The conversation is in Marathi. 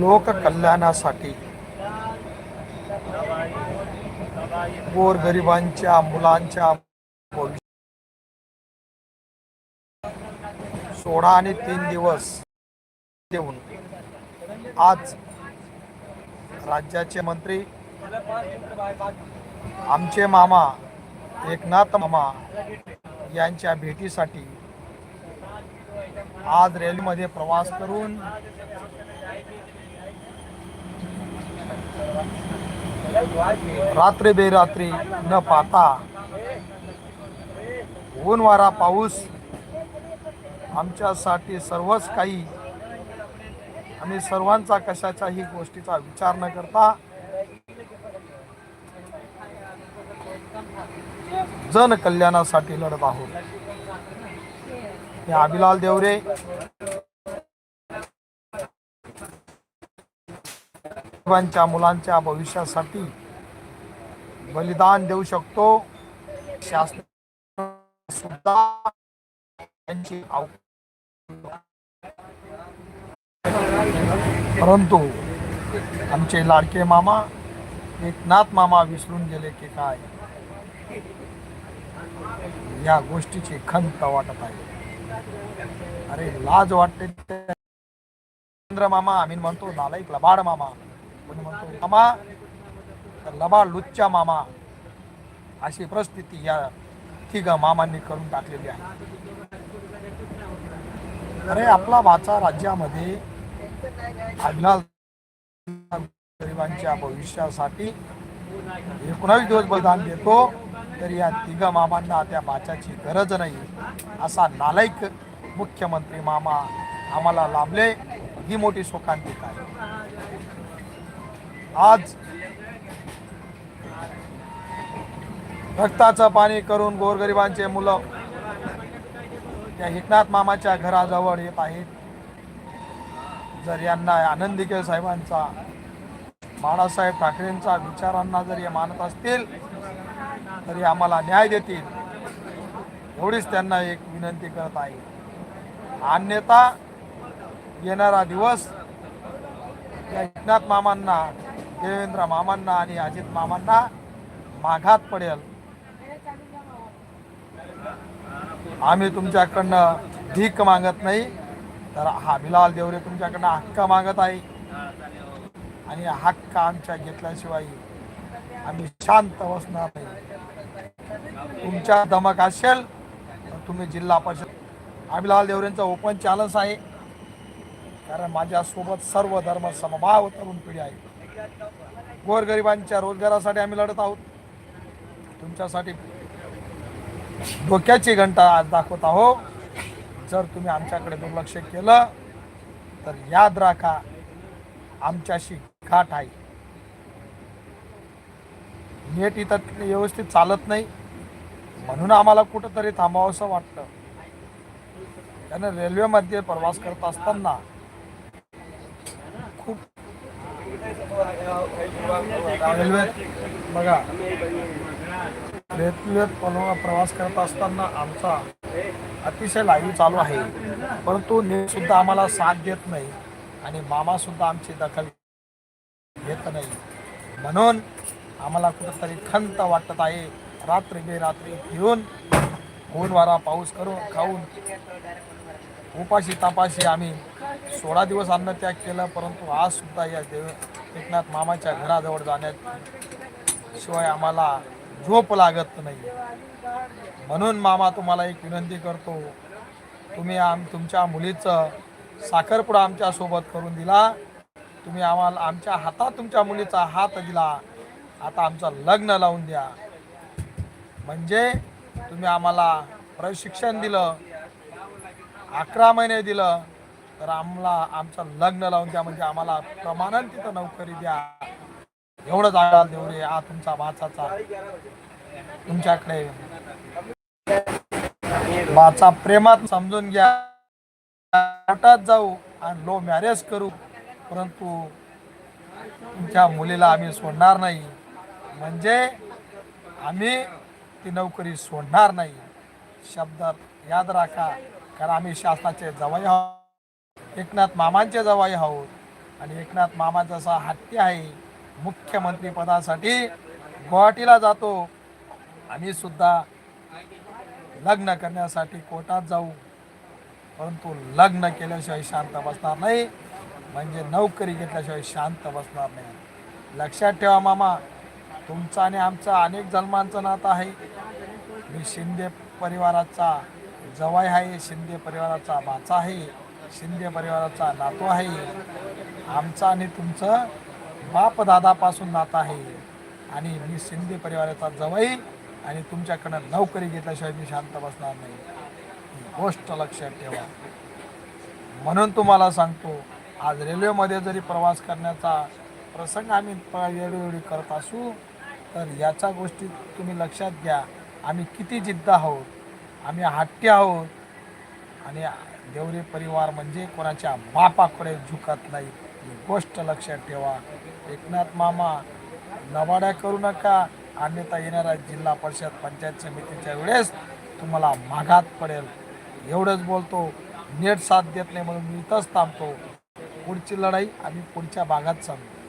लोककल्याणासाठी गोरगरिबांच्या मुलांच्या सोळा आणि तीन दिवस देऊन आज राज्याचे मंत्री आमचे मामा एकनाथ मामा यांच्या भेटीसाठी आज रेल्वेमध्ये प्रवास करून रात्री बेरात्री न पाहता ऊन वारा पाऊस. आमच्यासाठी सर्वच काही. आम्ही सर्वांचा कशाच्याही गोष्टीचा विचार न करता जन कल्याणासाठी लढत आहोत. हे अभिलाल देवरे. सर्वांच्या मुलांच्या भविष्यासाठी बलिदान देऊ शकतो. शासन सुद्धा त्यांची परंतु आमचे लाडके मामा एकनाथ मामा विसरून गेले की काय? या गोष्टीची खंत वाटत आहे. अरे लाज वाटते. मामा आम्ही म्हणतो नालायक लबाड मामा. कोणी म्हणतो मामा तर लुच्चा मामा. अशी परिस्थिती या तिघ मामांनी करून टाकलेली आहे. अरे आपला भाचा राज्यामध्ये गरिबांच्या भविष्यासाठी. एकोणावीस दिवस बलिदान देतो तर या तिघ मामांना त्या वाचाची गरज नाही असा नालायक मुख्यमंत्री मामा आम्हाला लाभले. ही मोठी शोकांतिका आहे. आज रक्ताचं पाणी करून गोरगरिबांचे मुलं त्या हितनाथ मामाच्या घराजवळ येत आहेत. जर यांना आनंदिके साहेबांचा बाळासाहेब ठाकरेंचा विचारांना जर हे मानत असतील तरी आम्हाला न्याय देतील. एवढीच त्यांना एक विनंती करत आहे. अन्यथा येणारा दिवस या हितनाथ मामांना देवेंद्र मामांना आणि अजित मामांना माघात पडेल. आम्ही तुमच्याकडनं धीक मागत नाही तर हा बिलाल देवरे तुमच्याकडनं हक्क मागत आहे. आणि हक्क आमच्या घेतल्याशिवाय आम्ही शांत बसणार नाही. तुमच्या दमक असेल तर तुम्ही जिल्हा परिषद अभिलाल देवरेंचं ओपन चॅलेंज आहे. कारण माझ्यासोबत सर्व धर्म समभाव तरुण पिढी आहे गोरगरिबांच्या रोजगारासाठी आम्ही लढत आहोत. तुमच्यासाठी डोक्याची घंटा आज दाखवत आहो जर तुम्ही आमच्याकडे दुर्लक्ष केलं तर याद राखा आमच्याशी गाठ आहे. नेट इथं व्यवस्थित चालत नाही. म्हणून आम्हाला कुठंतरी थांबावंसं वाटतं. त्यानं रेल्वेमध्ये प्रवास करत असताना रेल्वेत बघा. रेल्वेत प्रवास करत असताना आमचा अतिशय लाईव्ह चालू आहे. परंतु सुद्धा आम्हाला साथ देत नाही आणि मामा सुद्धा आमची दखल घेत नाही. म्हणून आम्हाला कुठंतरी खंत वाटत आहे. रात्री बेरात्री फिरून ऊन वारा पाऊस करून खाऊन उपाशी तापाशी आम्ही सोळा दिवस अन्नत्याग केलं परंतु आज सुद्धा या देव एकनाथ मामाच्या घराजवळ जाण्यात शिवाय आम्हाला झोप लागत नाही. म्हणून मामा तुम्हाला एक विनंती करतो तुम्ही आम तुमच्या मुलीचं साखरपुडा आमच्यासोबत करून दिला. तुम्ही आम्हाला आमच्या हातात तुमच्या मुलीचा हात दिला. आता आमचं लग्न लावून द्या. म्हणजे तुम्ही आम्हाला प्रशिक्षण दिलं. अकरा महिने दिलं तर आम्हाला आमचं लग्न लावून द्या म्हणजे आम्हाला प्रमाणात तिथं नोकरी द्या. एवढं जागा देऊ रे हा तुमचा वाचाचा. तुमच्याकडे वाचा प्रेमात समजून घ्या. कोर्टात जाऊ आणि लो मॅरेज करू परंतु तुमच्या मुलीला आम्ही सोडणार नाही. म्हणजे आम्ही ती नोकरी सोडणार नाही. शब्दात याद राखा. कारण आम्ही शासनाचे जवाई आहोत. एकनाथ मामांचे जवाई आहोत. आणि एकनाथ मामा जसा हट्टी आहे मुख्यमंत्रीपदासाठी गुवाहाटीला जातो. आम्ही सुद्धा लग्न करण्यासाठी कोर्टात जाऊ. परंतु लग्न केल्याशिवाय शांत बसणार नाही. म्हणजे नोकरी घेतल्याशिवाय शांत बसणार नाही. लक्षात ठेवा मामा तुमचा आणि आमचा अनेक जन्मांचं नातं आहे. मी शिंदे परिवाराचा जवाई आहे शिंदे परिवाराचा भाचा आहे शिंदे परिवाराचा नातू आहे. आमचा आणि तुमचं बाप दादापासून नातं आहे. आणि मी शिंदे परिवाराचा जवाई आणि तुमच्याकडनं नोकरी घेतल्याशिवाय मी शांत बसणार नाही. ही गोष्ट लक्षात ठेवा. म्हणून तुम्हाला सांगतो आज रेल्वेमध्ये जरी प्रवास करण्याचा प्रसंग आम्ही प- वेळोवेळी करत असू तर याच्या गोष्टी तुम्ही लक्षात घ्या. आम्ही किती जिद्द आहोत. आम्ही हट्टी आहोत. आणि देवरे परिवार म्हणजे कोणाच्या बापाकडे झुकत नाही. ही गोष्ट लक्षात ठेवा. एकनाथ मामा नवाड्या करू नका. अन्यथा येणाऱ्या जिल्हा परिषद पंचायत समितीच्या वेळेस तुम्हाला माघात पडेल. एवढंच बोलतो. नेट साथ देत नाही म्हणून मी इथंच थांबतो. पुढची लढाई आम्ही पुढच्या भागात सांगतो